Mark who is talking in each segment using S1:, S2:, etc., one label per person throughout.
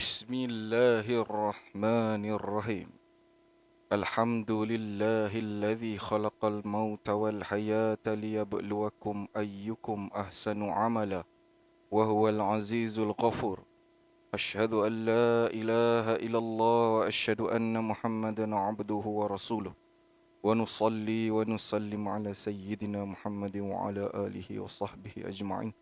S1: بسم الله الرحمن الرحيم. الحمد لله الذي خلق الموت والحياة ليبلوكم أيكم أحسن عملا وهو العزيز الغفور. أشهد أن لا إله إلا الله وأشهد أن محمدا عبده ورسوله. ونصلي ونسلم على سيدنا محمد وعلى آله وصحبه أجمعين.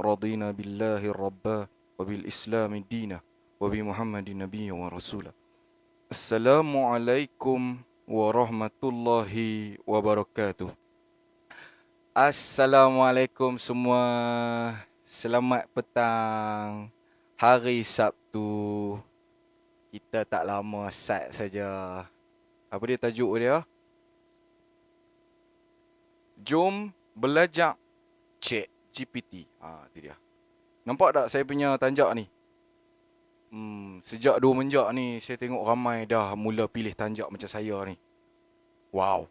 S1: رضينا بالله ربا وبالإسلام دينا. وبمحمد نبيا ورسولا السلام عليكم ورحمة الله وبركاته Assalamualaikum semua Selamat petang Hari Sabtu Kita tak lama sat saja Apa dia tajuk dia? Jom belajar Cek GPT ha, Itu dia Nampak tak saya punya tanjak ni? Hmm, sejak dua menjak ni Saya tengok ramai dah mula pilih tanjak macam saya ni. Wow.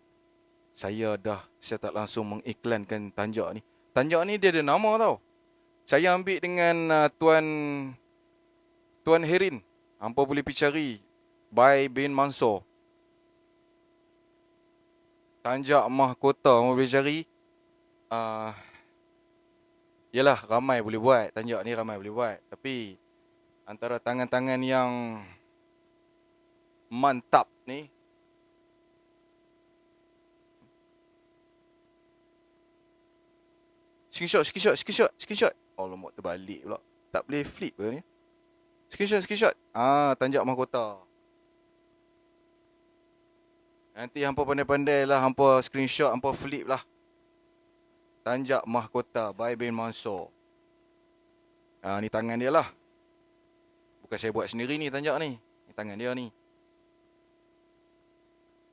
S1: Saya dah Saya tak langsung mengiklankan tanjak ni. Tanjak ni dia ada nama tau. Saya ambil dengan uh, Tuan Tuan Herin. Hampa boleh pergi cari. By bin Mansor. Tanjak Mahkota Hampa boleh cari. Uh, Yalah ramai boleh buat. Tanjak ni ramai boleh buat. Tapi Antara tangan-tangan yang Mantap ni. Screenshot, screenshot, screenshot, screenshot. Oh lemak terbalik pula. Tak boleh flip ke ni? Screenshot, screenshot. Ah, Tanjak Mahkota. Nanti hampa pandai-pandai lah Hampa screenshot, hampa flip lah. Tanjak Mahkota by bin Mansor. Ah ni tangan dia lah. Bukan saya buat sendiri ni tanjak ni. Ni tangan dia ni.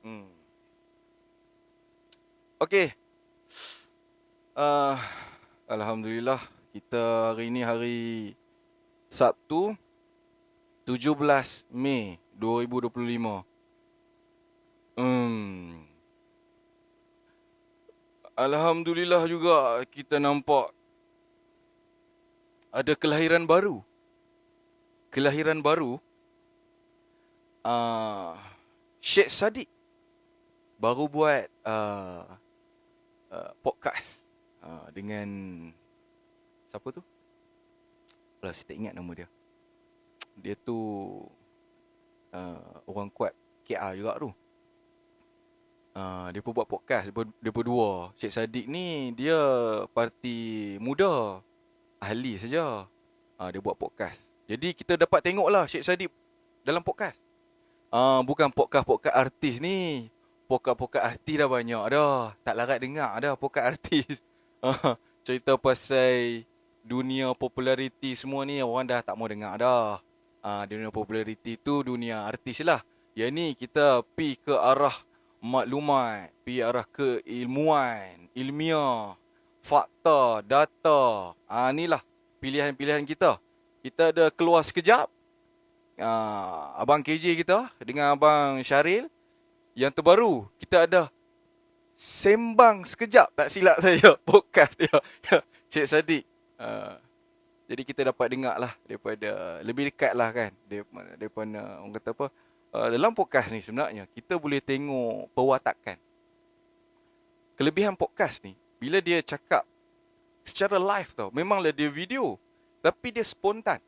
S1: Hmm. Okey. Uh, Alhamdulillah kita hari ni hari Sabtu 17 Mei 2025. Hmm. Alhamdulillah juga kita nampak ada kelahiran baru. Kelahiran baru uh, Syed Saddiq baru buat uh, uh, podcast uh, dengan siapa tu? Alah, saya tak ingat nama dia. Dia tu uh, orang kuat KR juga tu. Uh, dia pun buat podcast Dia pun, dia pun dua Syed Saddiq ni Dia parti muda Ahli saja uh, Dia buat podcast Jadi kita dapat tengok lah Syed Saddiq Dalam podcast. Uh, Bukan podcast-podcast artis ni. Podcast-podcast artis dah banyak dah. Tak larat dengar dah podcast artis. Uh, Cerita pasal Dunia populariti semua ni Orang dah tak mau dengar dah. Uh, Dunia populariti tu Dunia artis lah. Yang ni kita pi ke arah maklumat, pi arah ke ilmuan, ilmiah, fakta, data. Ah inilah pilihan-pilihan kita. Kita ada keluar sekejap. Ah, abang KJ kita dengan abang Syaril yang terbaru kita ada sembang sekejap tak silap saya podcast dia. Cik Sadiq. Ah, jadi kita dapat dengar lah daripada lebih dekat lah kan daripada, daripada orang kata apa uh, dalam podcast ni sebenarnya kita boleh tengok perwatakan. Kelebihan podcast ni bila dia cakap secara live tau, memanglah dia video tapi dia spontan.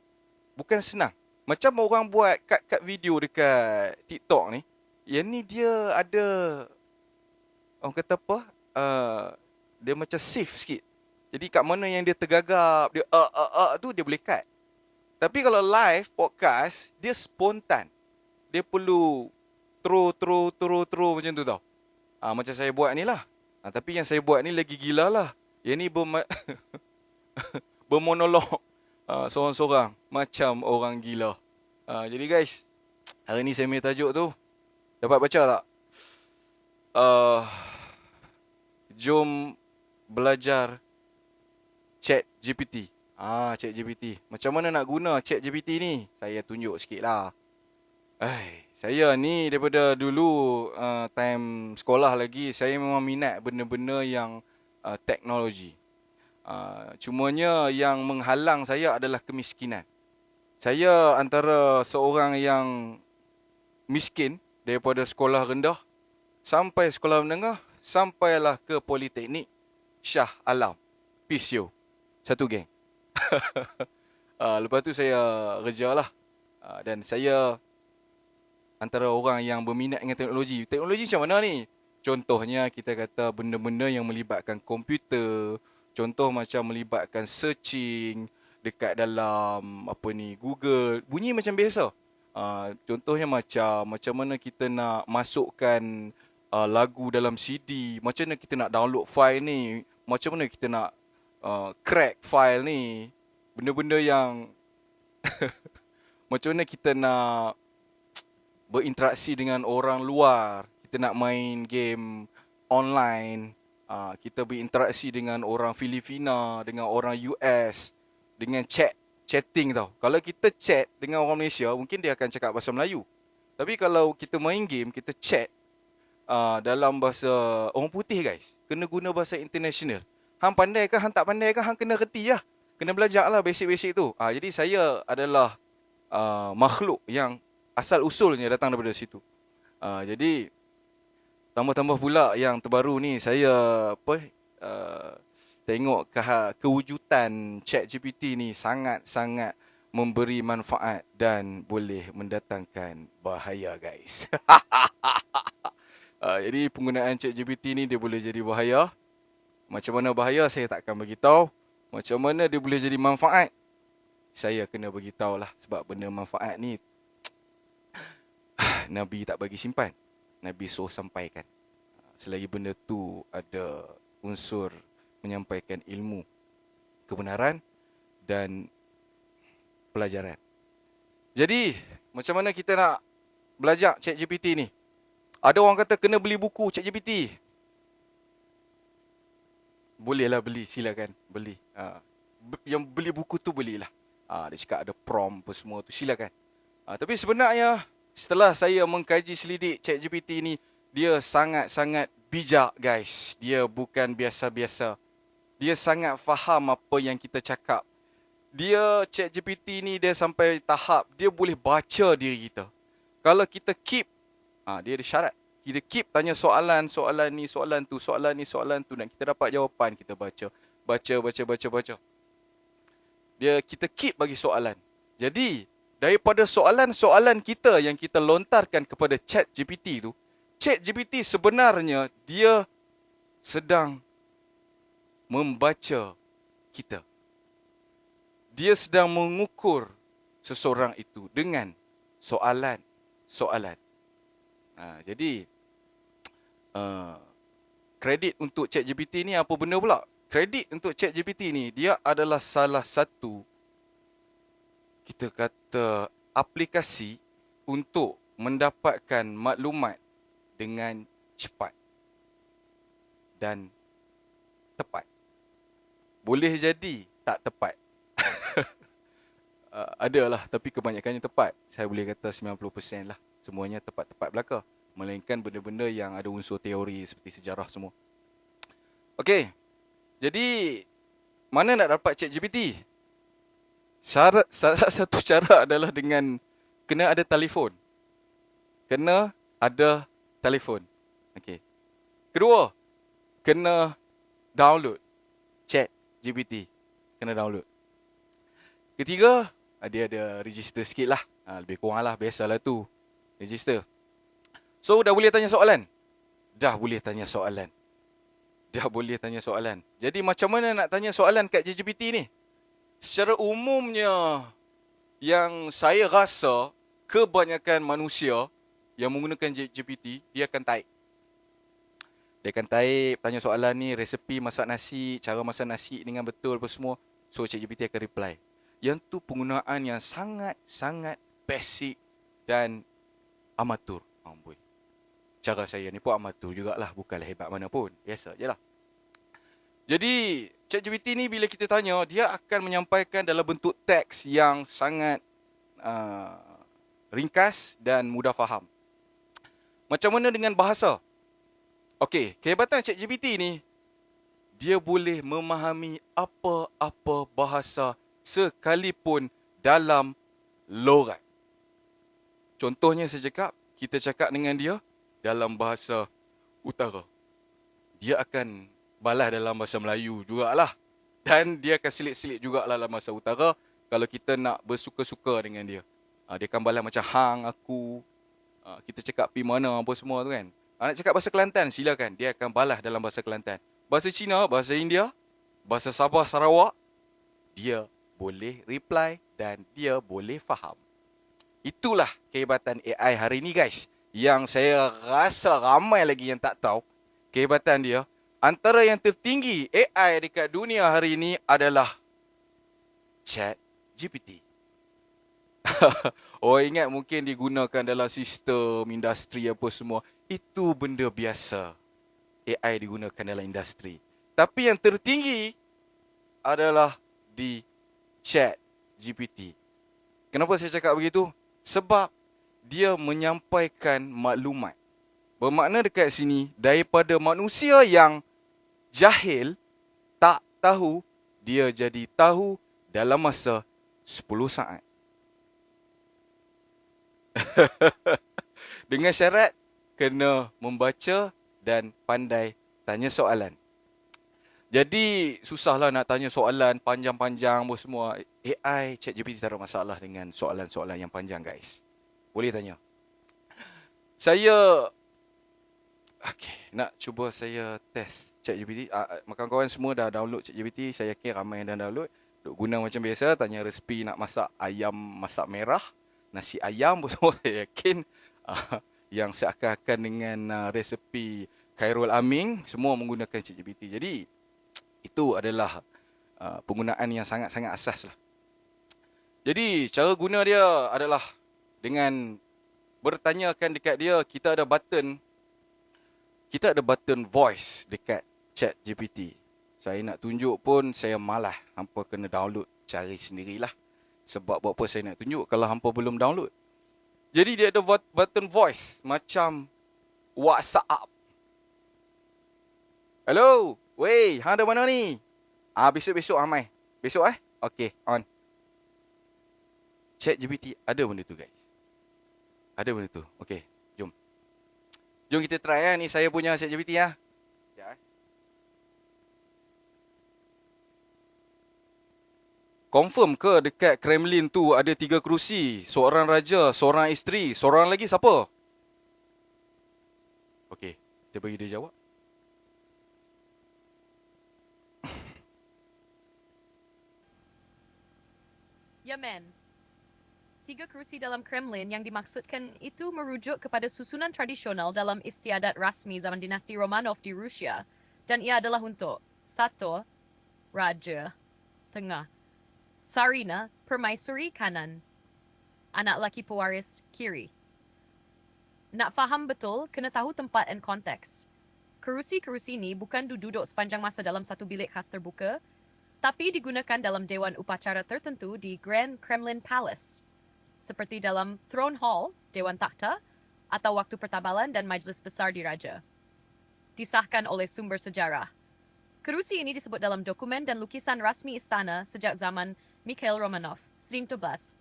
S1: Bukan senang. Macam orang buat cut-cut video dekat TikTok ni, yang ni dia ada orang kata apa? Uh, dia macam safe sikit. Jadi kat mana yang dia tergagap, dia uh, uh, uh, tu dia boleh cut. Tapi kalau live podcast, dia spontan dia perlu throw throw throw throw macam tu tau. Ha, macam saya buat ni lah. Ha, tapi yang saya buat ni lagi gila lah. Yang ni berma- bermonolog ha, seorang-seorang macam orang gila. Ha, jadi guys, hari ni saya punya tajuk tu dapat baca tak? Uh, jom belajar chat GPT. Ah, chat GPT. Macam mana nak guna chat GPT ni? Saya tunjuk sikit lah. Ay, saya ni daripada dulu uh, time sekolah lagi saya memang minat benda-benda yang uh, teknologi. Uh, cumanya yang menghalang saya adalah kemiskinan. Saya antara seorang yang miskin daripada sekolah rendah sampai sekolah menengah sampailah ke politeknik Shah Alam PCO satu geng. Uh, lepas tu saya kerja lah uh, dan saya antara orang yang berminat dengan teknologi. Teknologi macam mana ni? Contohnya kita kata benda-benda yang melibatkan komputer contoh macam melibatkan searching dekat dalam apa ni Google. Bunyi macam biasa. Uh, contohnya macam macam mana kita nak masukkan uh, lagu dalam CD, macam mana kita nak download file ni, macam mana kita nak uh, crack file ni, benda-benda yang macam mana kita nak berinteraksi dengan orang luar, kita nak main game online, uh, kita berinteraksi dengan orang Filipina, dengan orang US, dengan chat chatting tau. Kalau kita chat dengan orang Malaysia, mungkin dia akan cakap bahasa Melayu. Tapi kalau kita main game, kita chat uh, dalam bahasa orang putih guys. Kena guna bahasa international. Hang pandai ke, hang tak pandai ke, hang kena reti lah. Kena belajar lah basic-basic tu. Uh, jadi saya adalah uh, makhluk yang asal usulnya datang daripada situ. Uh, jadi tambah-tambah pula yang terbaru ni saya apa uh, tengok ke kewujudan chat GPT ni sangat-sangat memberi manfaat dan boleh mendatangkan bahaya guys. uh, jadi penggunaan chat GPT ni dia boleh jadi bahaya. Macam mana bahaya saya tak akan beritahu. Macam mana dia boleh jadi manfaat. Saya kena beritahu lah sebab benda manfaat ni Nabi tak bagi simpan. Nabi suruh sampaikan. Selagi benda tu ada unsur menyampaikan ilmu, kebenaran dan pelajaran. Jadi, macam mana kita nak belajar chat GPT ni? Ada orang kata kena beli buku chat GPT. Bolehlah beli, silakan beli. Ha. Yang beli buku tu belilah. Ha, dia cakap ada prom apa semua tu, silakan. Ha, tapi sebenarnya, setelah saya mengkaji selidik chat GPT ni, dia sangat-sangat bijak guys. Dia bukan biasa-biasa dia sangat faham apa yang kita cakap. Dia chat GPT ni dia sampai tahap dia boleh baca diri kita. Kalau kita keep, ha, dia ada syarat. Kita keep tanya soalan, soalan ni, soalan tu, soalan ni, soalan tu dan kita dapat jawapan kita baca. Baca, baca, baca, baca. Dia kita keep bagi soalan. Jadi, daripada soalan-soalan kita yang kita lontarkan kepada chat GPT tu, chat GPT sebenarnya dia sedang membaca kita. Dia sedang mengukur seseorang itu dengan soalan-soalan. Ha, jadi, uh, kredit untuk ChatGPT ni apa benda pula? Kredit untuk ChatGPT ni, dia adalah salah satu, kita kata, aplikasi untuk mendapatkan maklumat dengan cepat dan tepat boleh jadi tak tepat. uh, ada lah tapi kebanyakannya tepat. Saya boleh kata 90% lah. Semuanya tepat-tepat belaka. Melainkan benda-benda yang ada unsur teori seperti sejarah semua. Okey. Jadi mana nak dapat chat GPT? Syarat, salah satu cara adalah dengan kena ada telefon. Kena ada telefon. Okey. Kedua, kena download chat GPT kena download. Ketiga, ah, dia ada register sikit lah. Ha, lebih kurang lah, biasalah tu. Register. So, dah boleh tanya soalan? Dah boleh tanya soalan. Dah boleh tanya soalan. Jadi, macam mana nak tanya soalan kat GPT ni? Secara umumnya, yang saya rasa kebanyakan manusia yang menggunakan GPT, dia akan type. Dia akan type tanya soalan ni resepi masak nasi, cara masak nasi dengan betul apa semua. So ChatGPT akan reply. Yang tu penggunaan yang sangat-sangat basic dan amatur. Amboi. Cara saya ni pun amatur jugalah, bukanlah hebat mana pun. Biasa je lah. Jadi, ChatGPT ni bila kita tanya, dia akan menyampaikan dalam bentuk teks yang sangat uh, ringkas dan mudah faham. Macam mana dengan bahasa? Okey, kehebatan ChatGPT ni dia boleh memahami apa-apa bahasa sekalipun dalam lorat. Contohnya saya cakap, kita cakap dengan dia dalam bahasa utara. Dia akan balas dalam bahasa Melayu jugalah. Dan dia akan selit-selit jugalah dalam bahasa utara kalau kita nak bersuka-suka dengan dia. Ha, dia akan balas macam hang, aku. Ha, kita cakap pi mana apa semua tu kan. Ha, nak cakap bahasa Kelantan, silakan. Dia akan balas dalam bahasa Kelantan. Bahasa Cina, bahasa India, bahasa Sabah, Sarawak, dia boleh reply dan dia boleh faham. Itulah kehebatan AI hari ini guys. Yang saya rasa ramai lagi yang tak tahu kehebatan dia. Antara yang tertinggi AI dekat dunia hari ini adalah Chat GPT. oh ingat mungkin digunakan dalam sistem industri apa semua. Itu benda biasa. AI digunakan dalam industri. Tapi yang tertinggi adalah di Chat GPT. Kenapa saya cakap begitu? Sebab dia menyampaikan maklumat. Bermakna dekat sini daripada manusia yang jahil tak tahu dia jadi tahu dalam masa 10 saat. Dengan syarat kena membaca dan pandai tanya soalan. Jadi susahlah nak tanya soalan panjang-panjang apa semua. AI chat GPT tak ada masalah dengan soalan-soalan yang panjang guys. Boleh tanya. Saya okay, nak cuba saya test chat GPT. Uh, makan kawan semua dah download chat GPT. Saya yakin ramai yang dah download. Duk guna macam biasa. Tanya resipi nak masak ayam masak merah. Nasi ayam pun semua saya yakin. Uh, yang seakan-akan dengan uh, resepi Khairul Aming. Semua menggunakan chat GPT. Jadi itu adalah uh, penggunaan yang sangat-sangat asas lah. Jadi cara guna dia adalah dengan bertanyakan dekat dia kita ada button kita ada button voice dekat chat GPT. Saya nak tunjuk pun saya malah hampa kena download cari sendirilah. Sebab buat apa saya nak tunjuk kalau hampa belum download. Jadi dia ada button voice macam WhatsApp. Hello, Wey, hang ada mana ni? Ah, besok-besok Amai. Besok eh? Okay, on. Chat GPT ada benda tu guys. Ada benda tu. Okay, jom. Jom kita try eh. Ni saya punya chat GPT ya. Ya. Eh. Confirm ke dekat Kremlin tu ada tiga kerusi? Seorang raja, seorang isteri, seorang lagi siapa? Okay, kita bagi dia jawab.
S2: Yemen. Tiga kerusi dalam Kremlin yang dimaksudkan itu merujuk kepada susunan tradisional dalam istiadat rasmi zaman dinasti Romanov di Rusia. Dan ia adalah untuk satu, Raja, tengah, Sarina, permaisuri kanan, anak laki pewaris kiri. Nak faham betul, kena tahu tempat dan konteks. Kerusi-kerusi ini bukan duduk sepanjang masa dalam satu bilik khas terbuka, tapi digunakan dalam dewan upacara tertentu di Grand Kremlin Palace, seperti dalam Throne Hall, Dewan Takhta, atau waktu pertabalan dan majlis besar di Raja. Disahkan oleh sumber sejarah. Kerusi ini disebut dalam dokumen dan lukisan rasmi istana sejak zaman Mikhail Romanov, 1912.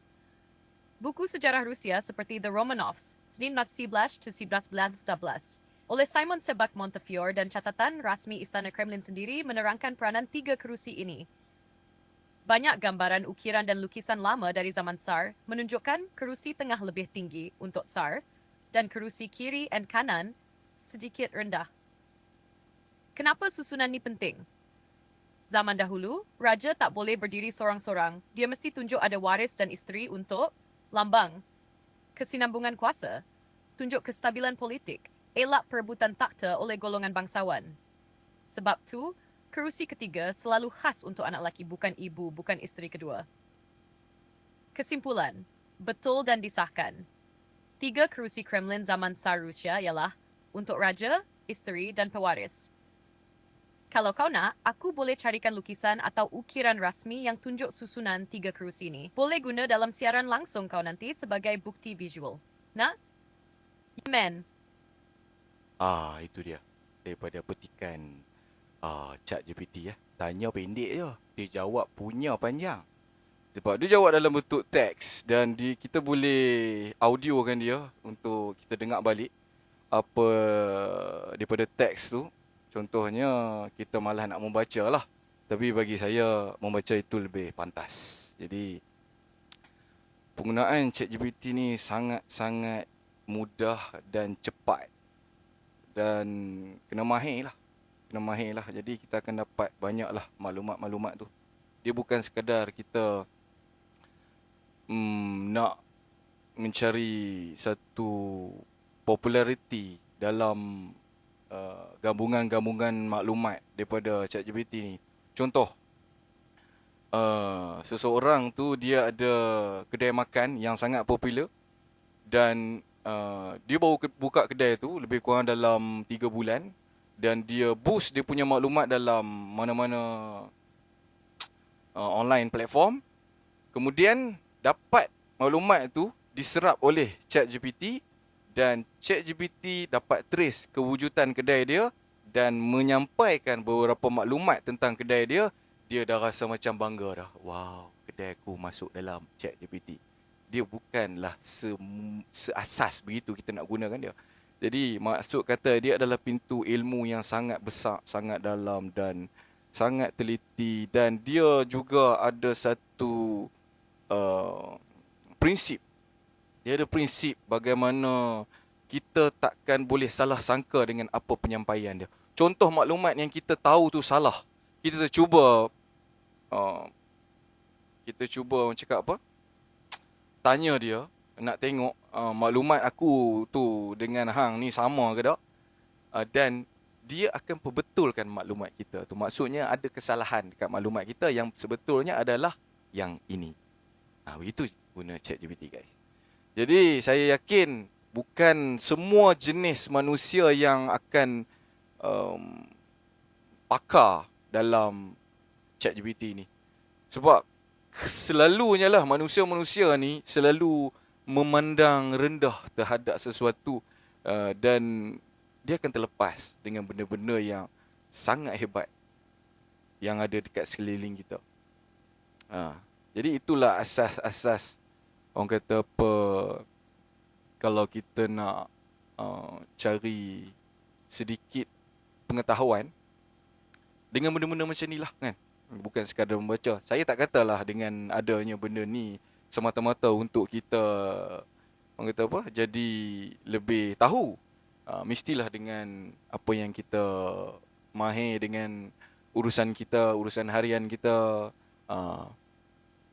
S2: Buku sejarah Rusia seperti The Romanovs, 1911 to 1912, oleh Simon Sebak Montefiore dan catatan rasmi Istana Kremlin sendiri menerangkan peranan tiga kerusi ini. Banyak gambaran ukiran dan lukisan lama dari zaman Tsar menunjukkan kerusi tengah lebih tinggi untuk Tsar dan kerusi kiri dan kanan sedikit rendah. Kenapa susunan ini penting? Zaman dahulu, raja tak boleh berdiri seorang-seorang. Dia mesti tunjuk ada waris dan isteri untuk lambang kesinambungan kuasa, tunjuk kestabilan politik, elak perebutan takhta oleh golongan bangsawan. Sebab tu, kerusi ketiga selalu khas untuk anak laki bukan ibu, bukan isteri kedua. Kesimpulan, betul dan disahkan. Tiga kerusi Kremlin zaman Tsar Rusia ialah untuk raja, isteri dan pewaris. Kalau kau nak, aku boleh carikan lukisan atau ukiran rasmi yang tunjuk susunan tiga kerusi ini. Boleh guna dalam siaran langsung kau nanti sebagai bukti visual. Nak? Yemen,
S1: Ah, itu dia. Daripada petikan ah, chat GPT ya. Tanya pendek je. Dia jawab punya panjang. Sebab dia jawab dalam bentuk teks dan di, kita boleh audiokan dia untuk kita dengar balik apa daripada teks tu. Contohnya kita malah nak membaca lah. Tapi bagi saya membaca itu lebih pantas. Jadi penggunaan ChatGPT ni sangat-sangat mudah dan cepat. Dan kena mahir lah. Kena mahir lah. Jadi kita akan dapat banyak lah maklumat-maklumat tu. Dia bukan sekadar kita mm, nak mencari satu populariti dalam uh, gabungan-gabungan maklumat daripada ChatGPT ni. Contoh, uh, seseorang tu dia ada kedai makan yang sangat popular dan uh, dia baru buka kedai tu lebih kurang dalam 3 bulan dan dia boost dia punya maklumat dalam mana-mana uh, online platform. Kemudian dapat maklumat tu diserap oleh ChatGPT dan ChatGPT dapat trace kewujudan kedai dia dan menyampaikan beberapa maklumat tentang kedai dia, dia dah rasa macam bangga dah. Wow, kedai aku masuk dalam ChatGPT. Dia bukanlah se seasas begitu kita nak gunakan dia. Jadi maksud kata dia adalah pintu ilmu yang sangat besar, sangat dalam dan sangat teliti dan dia juga ada satu uh, prinsip dia ada prinsip bagaimana kita takkan boleh salah sangka dengan apa penyampaian dia. Contoh maklumat yang kita tahu tu salah. Kita cuba uh, kita cuba cakap apa? Tanya dia nak tengok uh, maklumat aku tu dengan hang ni sama ke tak? Uh, dan dia akan perbetulkan maklumat kita tu. Maksudnya ada kesalahan dekat maklumat kita yang sebetulnya adalah yang ini. Ah uh, begitu guna chat GPT guys. Jadi saya yakin bukan semua jenis manusia yang akan um, pakar dalam chat GPT ni. Sebab selalunya lah manusia-manusia ni selalu memandang rendah terhadap sesuatu uh, dan dia akan terlepas dengan benda-benda yang sangat hebat yang ada dekat sekeliling kita. Uh, jadi itulah asas-asas orang kata apa kalau kita nak uh, cari sedikit pengetahuan dengan benda-benda macam ni lah kan? Bukan sekadar membaca. Saya tak katalah dengan adanya benda ni semata-mata untuk kita orang kata apa jadi lebih tahu. Uh, mestilah dengan apa yang kita mahir dengan urusan kita urusan harian kita. Uh,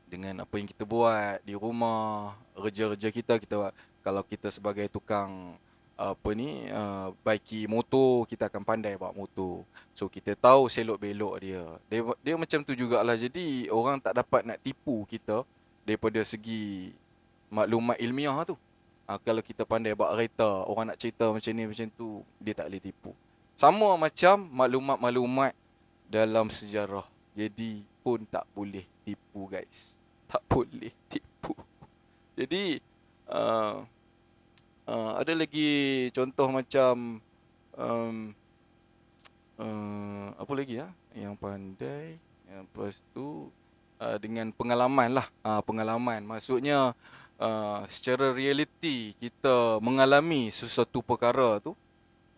S1: dengan apa yang kita buat di rumah, kerja-kerja kita kita kalau kita sebagai tukang apa ni uh, baiki motor kita akan pandai bawa motor. So kita tahu selok-belok dia. Dia dia macam tu jugalah. Jadi orang tak dapat nak tipu kita daripada segi maklumat ilmiah tu. Uh, kalau kita pandai bawa kereta, orang nak cerita macam ni macam tu, dia tak boleh tipu. Sama macam maklumat-maklumat dalam sejarah. Jadi pun tak boleh tipu guys tak boleh tipu. Jadi uh, uh, ada lagi contoh macam um, uh, apa lagi ya? Yang pandai, yang lepas tu uh, dengan pengalaman lah, uh, pengalaman. Maksudnya uh, secara realiti kita mengalami sesuatu perkara tu.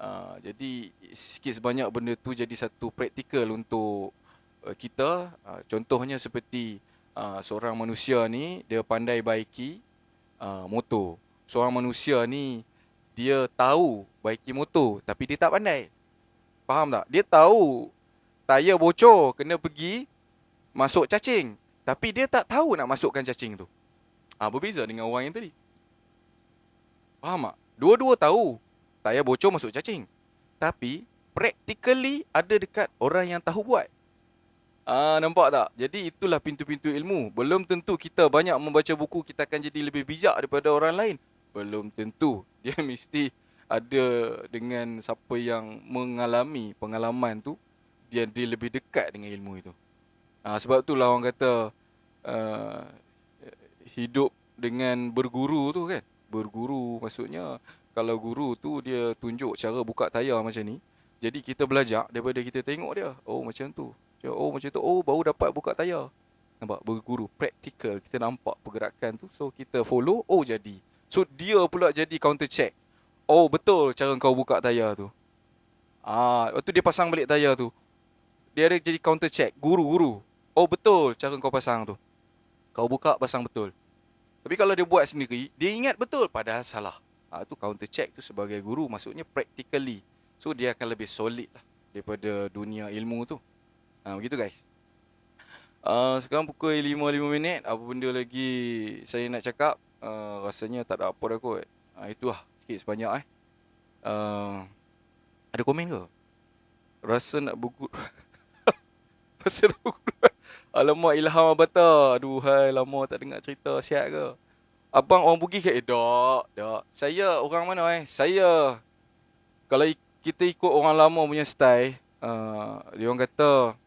S1: Uh, jadi sikit sebanyak benda tu jadi satu praktikal untuk uh, kita. Uh, contohnya seperti uh, seorang manusia ni dia pandai baiki uh, motor. Seorang manusia ni dia tahu baiki motor tapi dia tak pandai. Faham tak? Dia tahu tayar bocor kena pergi masuk cacing tapi dia tak tahu nak masukkan cacing tu. Ah uh, berbeza dengan orang yang tadi. Faham tak? Dua-dua tahu tayar bocor masuk cacing. Tapi practically ada dekat orang yang tahu buat. Ah nampak tak? Jadi itulah pintu-pintu ilmu. Belum tentu kita banyak membaca buku kita akan jadi lebih bijak daripada orang lain. Belum tentu. Dia mesti ada dengan siapa yang mengalami pengalaman tu dia dia lebih dekat dengan ilmu itu. Ah sebab itulah orang kata uh, hidup dengan berguru tu kan. Berguru maksudnya kalau guru tu dia tunjuk cara buka tayar macam ni. Jadi kita belajar daripada kita tengok dia. Oh macam tu. Oh macam tu Oh baru dapat buka tayar. Nampak? Berguru Praktikal Kita nampak pergerakan tu. So kita follow Oh jadi. So dia pula jadi counter check. Oh betul cara kau buka tayar tu. Ah, tu dia pasang balik tayar tu. Dia ada jadi counter check Guru-guru. Oh betul cara kau pasang tu. Kau buka pasang betul. Tapi kalau dia buat sendiri Dia ingat betul Padahal salah. Ah, tu counter check tu sebagai guru Maksudnya practically. So dia akan lebih solid lah Daripada dunia ilmu tu ah, Begitu guys. Uh, sekarang pukul 5.05 minit Apa benda lagi saya nak cakap? Uh, Rasanya tak ada apa dah kot. Uh, Itu lah sikit sebanyak eh. Uh, Ada komen ke? Rasa nak berguru Rasa nak berguru Alamak Ilham Abata Aduhai lama tak dengar cerita. Siap ke? Abang orang Bugis ke? Eh tak, tak. Saya orang mana eh? Saya Kalau kita ikut orang lama punya style uh, Dia orang kata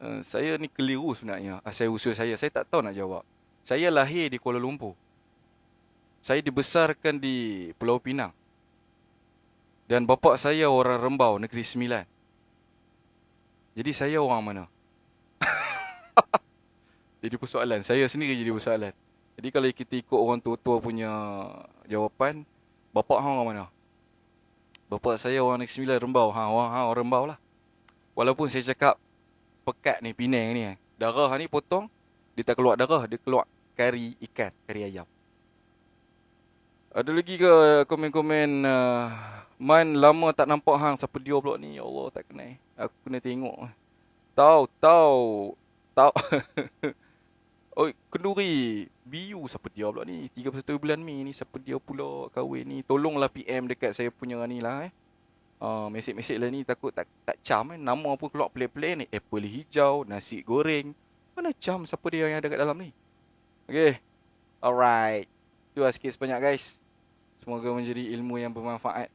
S1: Uh, saya ni keliru sebenarnya asal usul saya. Saya tak tahu nak jawab. Saya lahir di Kuala Lumpur. Saya dibesarkan di Pulau Pinang. Dan bapa saya orang Rembau, Negeri Sembilan. Jadi saya orang mana? jadi persoalan. Saya sendiri jadi persoalan. Jadi kalau kita ikut orang tua-tua punya jawapan, bapa hang orang mana? Bapa saya orang Negeri Sembilan, Rembau. Ha, orang, ha, orang Rembau lah. Walaupun saya cakap pekat ni Penang ni eh. Darah ni potong dia tak keluar darah, dia keluar kari ikan, kari ayam. Ada lagi ke komen-komen uh, Man lama tak nampak hang siapa dia pula ni. Ya Allah tak kenal. Aku kena tengok. Tahu, tahu, tahu. Oi, kenduri Biu siapa dia pula ni? 31 bulan Mei ni siapa dia pula kahwin ni? Tolonglah PM dekat saya punya ni lah eh. Uh, mesej-mesej lah ni takut tak tak cam eh. Nama apa keluar play-play ni. Apple hijau, nasi goreng. Mana cam siapa dia yang ada kat dalam ni? Okay. Alright. Itu lah sikit sebanyak guys. Semoga menjadi ilmu yang bermanfaat.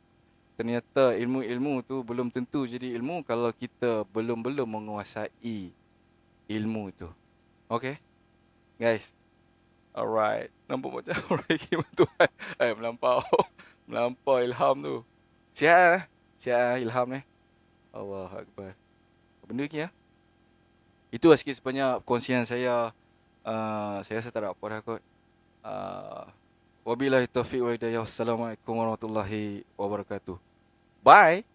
S1: Ternyata ilmu-ilmu tu belum tentu jadi ilmu kalau kita belum-belum menguasai ilmu tu. Okay. Guys. Alright. Nampak macam orang kiman Tuhan. Eh, melampau. melampau ilham tu. Sihat eh? Siap ilham eh. Allah Akbar. Apa benda lagi ya? Itu lah sikit sebanyak perkongsian saya. Uh, saya rasa tak ada apa dah kot. Uh, wabillahi taufiq wa hidayah. Wassalamualaikum warahmatullahi wabarakatuh. Bye.